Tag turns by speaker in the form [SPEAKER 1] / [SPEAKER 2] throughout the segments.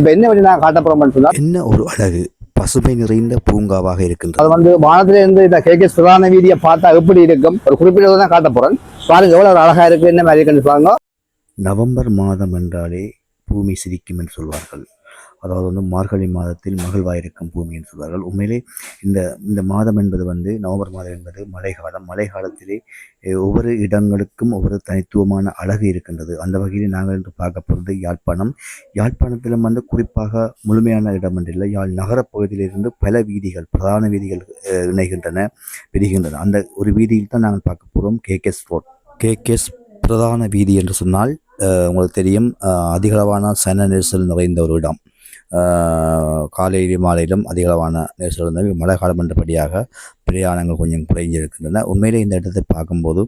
[SPEAKER 1] இப்போ என்ன வழி நான் காட்டப்புறோம்னு சொன்னால்
[SPEAKER 2] என்ன ஒரு அழகு? பசுமை நிறைந்த பூங்காவாக இருக்கின்றது.
[SPEAKER 1] அது வந்து வானத்துல இருந்து இந்த கே கே பிரதான வீதியை பார்த்தா எப்படி இருக்கும்? ஒரு குறிப்பிட்ட தான் காட்ட போறேன். பாருங்க எவ்வளவு ஒரு அழகா இருக்கு என்ன மாதிரி இருக்குன்னு பாருங்க.
[SPEAKER 2] நவம்பர் மாதம் என்றாலே பூமி சிரிக்கும் என்று சொல்வார்கள். அதாவது வந்து மார்கழி மாதத்தில் மகிழ்வாயிருக்கும் பூமி என்று சொல்வார்கள். உண்மையிலே இந்த இந்த மாதம் என்பது வந்து நவம்பர் மாதம் என்பது மழை காலம். மழை காலத்திலே ஒவ்வொரு இடங்களுக்கும் ஒவ்வொரு தனித்துவமான அழகு இருக்கின்றது. அந்த வகையில் நாங்கள் இன்று பார்க்க போகிறது யாழ்ப்பாணம். யாழ்ப்பாணத்திலும் வந்து குறிப்பாக முழுமையான இடம் என்றில்லை யாழ் நகரப் பகுதியிலிருந்து பல வீதிகள் பிரதான வீதிகள் இணைகின்றன பிரிகின்றன. அந்த ஒரு வீதியில் தான் நாங்கள் பார்க்க போகிறோம் கேகேஸ் ரோட் கேகேஸ் பிரதான வீதி என்று சொன்னால் உங்களுக்கு தெரியும் அதிகளவான சன நெரிசல் நிறைந்த ஒரு இடம். காலையிலும் மாலையிலும் அதிகளவான நெரிசல் இருந்தது மழை காலம் என்றபடியாக பிரயாணங்கள் கொஞ்சம் குறைஞ்சிருக்கின்றன உண்மையிலே இந்த இடத்தை பார்க்கும்போது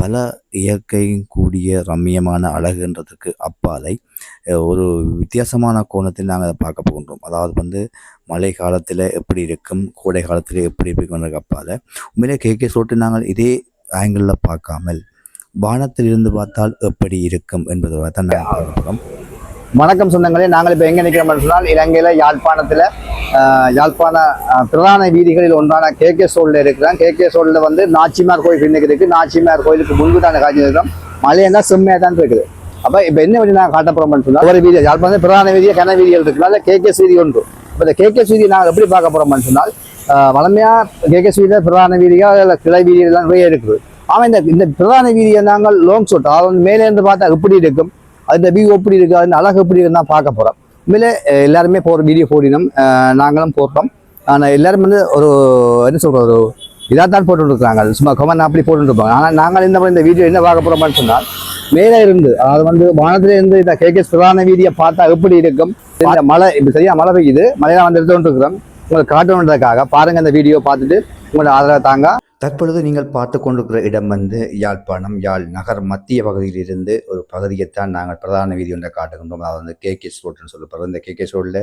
[SPEAKER 2] பல இயற்கையும் கூடிய ரம்மியமான அழகுன்றதுக்கு அப்பாலை ஒரு வித்தியாசமான கோணத்தில் நாங்கள் அதை பார்க்க போகின்றோம். அதாவது வந்து மழை காலத்தில் எப்படி இருக்கும் கோடை காலத்தில் எப்படி இருக்குன்றதுக்கு அப்பால். உண்மையிலே கேக்கே சோட்டு நாங்கள் இதே ஆங்கிளில் பார்க்காமல் வானத்தில் இருந்து பார்த்தால் எப்படி இருக்கும் என்பதை தான் நாங்கள் பார்க்க போகிறோம்.
[SPEAKER 1] வணக்கம் சொந்தங்களே நாங்கள் இப்போ எங்கே நிற்கிறோம் சொன்னால் இலங்கையில் யாழ்ப்பாணத்தில் யாழ்ப்பாண பிரதான வீதிகளில் ஒன்றான கே கே சோல்ல இருக்கிறோம் கே கே சோல்ல வந்து நாச்சிமார் கோயில் இன்னைக்கு இருக்குது நாச்சிமார் கோயிலுக்கு முன்பு தான் காட்சி இருக்கிறோம் மழையா செம்மையா தான் இருக்குது. அப்போ இப்போ என்ன வழி நான் காட்ட போறோம்னு சொன்னா ஒரு வீதி யாழ்ப்பாணம் பிரதான வீதியா கன வீதிகள் இருக்கு. கே கே வீதி ஒன்று. இப்போ இந்த கே கே வீதி நாங்கள் எப்படி பார்க்க போறோம்னு சொன்னால் வளமையாக கே கே வீதியில பிரதான வீதியா இல்லை கிளை வீதியெல்லாம் நிறைய இருக்குது. ஆனா இந்த இந்த பிரதான வீதியை நாங்கள் லோங் ஷாட் அதாவது மேலேருந்து மேலே பார்த்தா எப்படி இருக்கும்? அந்த வியூ எப்படி இருக்குது அந்த அழகு எப்படி இருக்குன்னு தான் பார்க்க போகிறோம் உண்மையிலே எல்லாருமே போகிற வீடியோ போடினோம் நாங்களும் போட்டோம். ஆனால் எல்லாரும் வந்து ஒரு என்ன சொல்கிற ஒரு இதாக தான் போட்டுருக்காங்க சும்மா கமன் அப்படி போட்டுருப்பாங்க ஆனால் நாங்கள் இந்த இந்த வீடியோ என்ன பார்க்க போறோம்னு சொன்னால் மேலே இருந்து அதாவது வந்து வானத்துல இருந்து இந்த கே கே பிரதான வீதியை பார்த்தா எப்படி இருக்கும்? இந்த மழை இப்போ சரியா மழை பெய்யுது மழையெல்லாம் வந்து எடுத்துகிட்டு இருக்கிறோம் உங்களுக்கு காட்டணுன்றதுக்காக பாருங்கள் இந்த வீடியோ பார்த்துட்டு உங்களோட ஆதரவை தாங்க.
[SPEAKER 2] தற்பொழுது நீங்கள் பார்த்து கொண்டிருக்கிற இடம் வந்து யாழ்ப்பாணம் யாழ் நகர் மத்திய பகுதியில் இருந்து ஒரு பகுதியைத்தான் நாங்கள் பிரதான வீதி ஒன்றை காட்டுகின்றோம். அதாவது வந்து கே ரோட்னு சொல்லப்படுறோம் இந்த கே கே ரோடில்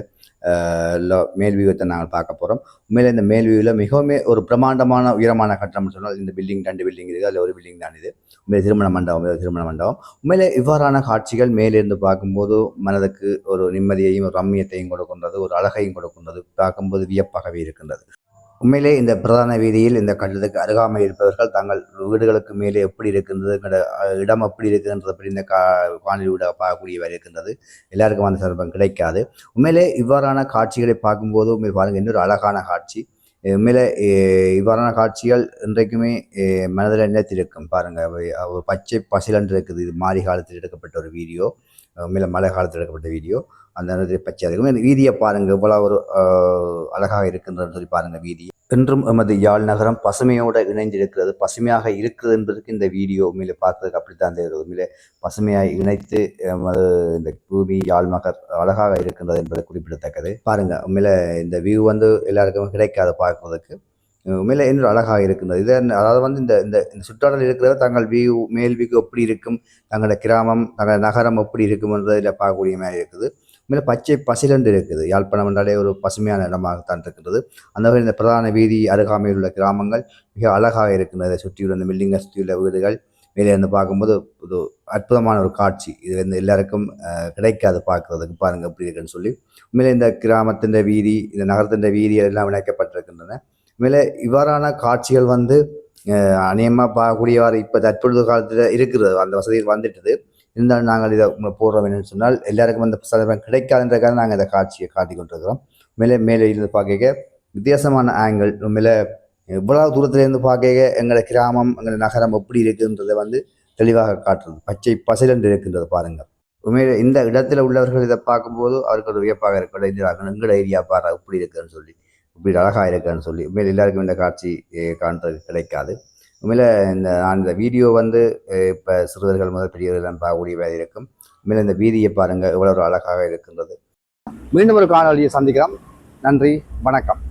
[SPEAKER 2] மேல் வியூத்தை நாங்கள் பார்க்க போகிறோம் உண்மையில் இந்த மேல் வியூவில் மிகவும் ஒரு பிரமாண்டமான உயரமான கட்டணம்னு சொன்னால் இந்த பில்டிங் ரெண்டு பில்டிங் இருக்குது. அதில் ஒரு பில்டிங் தான் இது. உண்மையிலே திருமண மண்டபம் திருமண மண்டபம். உண்மையிலே இவ்வாறான காட்சிகள் மேலிருந்து பார்க்கும்போது மனதுக்கு ஒரு நிம்மதியையும் ஒரு ரம்மியத்தையும் கொடுக்கின்றது ஒரு அழகையும் கொடுக்கின்றது. பார்க்கும்போது வியப்பாகவே இருக்கின்றது. உண்மையிலே இந்த பிரதான வீதியில் இந்த கட்டடத்துக்கு அருகாமை இருப்பவர்கள் தங்கள் வீடுகளுக்கு மேலே எப்படி இருக்கின்றது இடம் எப்படி இருக்குன்றது அப்படி இந்த கா வானிலை பார்க்கக்கூடியவர் இருக்கின்றது. எல்லாருக்கும் அந்த சந்தர்ப்பம் கிடைக்காது. உண்மையிலே இவ்வாறான காட்சிகளை பார்க்கும்போது உண்மையில் பாருங்கள் இன்னொரு அழகான காட்சி. அஹ் உண்மையிலே இவ்வாறான காட்சிகள் இன்றைக்குமே மனதில் நிலைத்திருக்கும். பாருங்கள் ஒரு பச்சை பசிலன்று இருக்குது. இது மாரி காலத்தில் எடுக்கப்பட்ட ஒரு வீடியோ. உண்மையில மழை காலத்தில் எடுக்கப்பட்ட வீடியோ. அந்த நேரத்தில் பச்சை இருக்கும் இந்த வீதியை பாருங்கள் இவ்வளோ ஒரு அழகாக இருக்கின்றது சொல்லி பாருங்கள் வீதி. என்றும் எமது யாழ் நகரம் பசுமையோடு இணைந்திருக்கிறது. பசுமையாக இருக்கிறது என்பதற்கு இந்த வீடியோ உண்மையில பார்க்கறதுக்கு அப்படித்தான் தெரிகிறது. உண்மையிலே பசுமையாக இணைத்து எமது இந்த பூமி யாழ் நகர் அழகாக இருக்கின்றது என்பது குறிப்பிடத்தக்கது. பாருங்க உண்மையில இந்த வியூ வந்து எல்லாருக்கும் கிடைக்காது பார்க்கறதுக்கு. உண்மையில இன்னும் அழகாக இருக்கின்றது. இதை அதாவது வந்து இந்த இந்த இந்த சுற்றாடல் இருக்கிறத தங்கள் வியூ மேல் வியூ எப்படி இருக்கும் தங்களோட கிராமம் தங்கள் நகரம் எப்படி இருக்கும் என்றதில் பார்க்கக்கூடிய மாதிரி இருக்குது. மேலே பச்சை பசிலண்டு இருக்குது. யாழ்ப்பாணம் என்றாலே ஒரு பசுமையான இடமாகத்தான் இருக்கின்றது. அந்த வகையில் இந்த பிரதான வீதி அருகாமையில் உள்ள கிராமங்கள் மிக அழகாக இருக்கின்றது. சுற்றியுள்ள அந்த பில்டிங்கை சுற்றியுள்ள வீடுகள் மேலே இருந்து பார்க்கும்போது ஒரு அற்புதமான ஒரு காட்சி. இது வந்து எல்லாருக்கும் கிடைக்காது பார்க்கறதுக்கு. பாருங்கள் எப்படி இருக்குன்னு சொல்லி. உண்மையிலே இந்த கிராமத்தின் வீதி இந்த நகரத்தின் வீதி எல்லாம் இணைக்கப்பட்டிருக்கின்றன. உண்மையிலே இவ்வாறான காட்சிகள் வந்து அநேகமாக பார்க்கக்கூடியவாறு இப்போ தற்பொழுது காலத்தில் இருக்கிறது. அந்த வசதிகள் வந்துட்டது. இருந்தாலும் நாங்கள் இதை போடுறோம் என்னன்னு சொன்னால் எல்லாருக்கும் அந்த சந்தர்ப்பம் கிடைக்காதுன்றதுக்காக நாங்கள் இந்த காட்சியை காட்டி கொண்டிருக்கிறோம். மேலே மேலே இருந்து பார்க்க வித்தியாசமான ஆங்கிள் மேலே இவ்வளவு தூரத்துலேருந்து பார்க்க எங்களோட கிராமம் எங்களோட நகரம் எப்படி இருக்குன்றதை வந்து தெளிவாக காட்டுறது. பச்சை பசிலென்று இருக்கின்றது பாருங்கள். உண்மையில இந்த இடத்துல உள்ளவர்கள் இதை பார்க்கும்போது அவருக்கு ஒரு வியப்பாக இருக்கட்டும் இது எங்களோட ஏரியா பாரு இப்படி இருக்குன்னு சொல்லி இப்படி அழகாக இருக்குன்னு சொல்லி. உண்மையில எல்லாருக்கும் இந்த காட்சி காண்றது கிடைக்காது. உண்மையில் இந்த நான் இந்த வீடியோ வந்து இப்போ சிறுவர்கள் முதல் பெரியவர்கள் பார்க்கக்கூடிய வேலை இருக்கும். உண்மையில் இந்த வீதியை பாருங்கள் இவ்வளோ ஒரு அழகாக இருக்கின்றது.
[SPEAKER 1] மீண்டும் ஒரு காணொலியை சந்திக்கிறோம் நன்றி வணக்கம்.